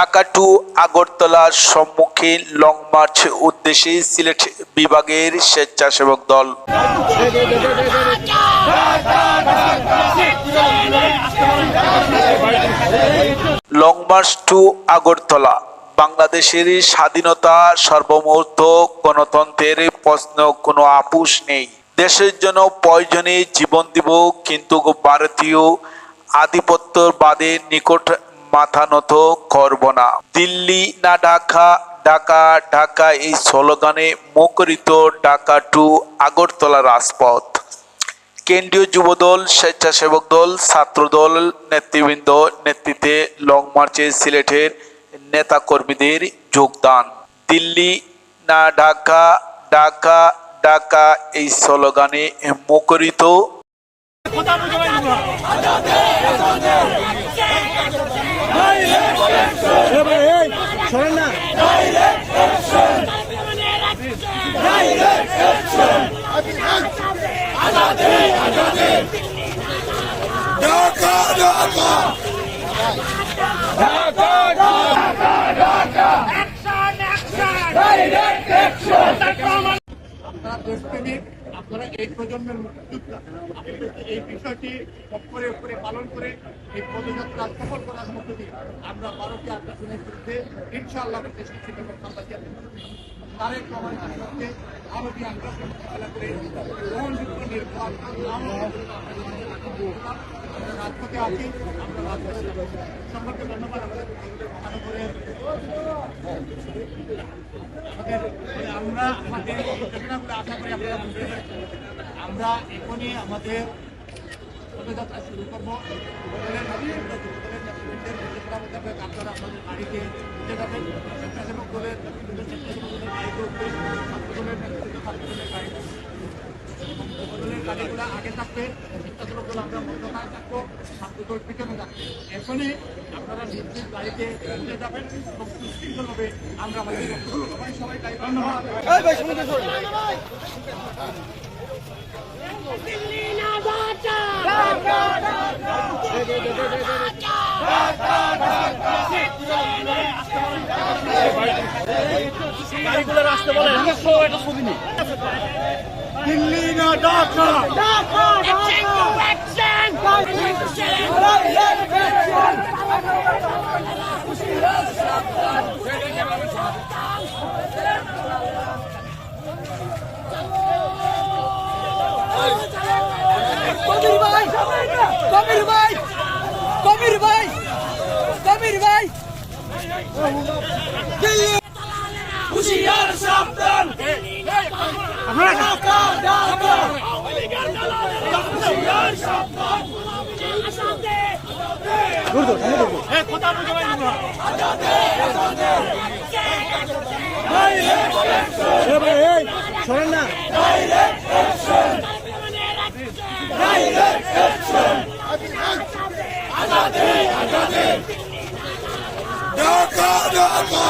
ঢাকা আগরতলার সম্মুখে long March উদ্দেশ্যে সিলেট বিভাগের স্বেচ্ছাসেবক দল। লং মার্চ টু আগরতলা, বাংলাদেশের স্বাধীনতা সার্বভৌমত্ব গণতন্ত্রের প্রশ্ন, কোনো আপুস নেই। দেশের জন্য প্রয়োজনে জীবন দিব, কিন্তু ভারতীয় আধিপত্যবাদের নিকট মাথা নত করব না। দিল্লি না ঢাকা ঢাকা ঢাকা এই স্লোগানে মুখরিত ঢাকা টু আগরতলা রাজপথ। কেন্দ্রীয় যুবদল, স্বেচ্ছাসেবক দল, ছাত্রদল, নেতৃবৃন্দ নেতৃত্বে লং মার্চে সিলেটের নেতাকর্মীদের যোগদান। দিল্লি না ঢাকা ঢাকা ঢাকা এই স্লোগানে মুখরিত। শোনেন না। আপনারা দেশপ্রেমিক আপনারা এই প্রজন্মের মুক্তিযোদ্ধা এই বিষয়টি অক্ষরে অক্ষরে পালন করে এই পদযাত্রা সফল করার মধ্য দিয়ে আমরা ভারতীয় আগ্রাসনের বিরুদ্ধে ইনশাআল্লাহ দেশ কিছু আমরা তারেক রহমানের বিরুদ্ধে ভারতীয় আগ্রাসন মোকাবেলা করে গ্রহণযোগ্য নির্বাচন আমরা রাজপথে সম্পর্কে ধন্যবাদ আমাদের আমরা আমাদের ঘটনাগুলো আশা করি আপনারা বুঝতে আমরা এখনই আমাদের পদযাত্রা শুরু করব। আপনারা আপনাদের বাড়িতে উঠে যাবেন বাড়িতে উঠবে। গাড়িগুলো আগে থাকবে। দল আমরা মধ্যখানে থাকব ছাত্রদল পিছনে থাকবে এখনই আপনারা নিজ গাড়িতে উঠে যাবেন এবং সুশৃঙ্খলভাবে আমরা আমাদের সবাই সবাই গাড়ি ধন্যবাদ দিল্লি না ঢাকা দিল্লি না ঢাকা Action to action! কবির ভাই কবির ভাই কবির ভাই কবির ভাই দিল্লি ঢাকা ঢাকা হুশিয়ার সাবধান শোনেন না ঢাকা ঢাকা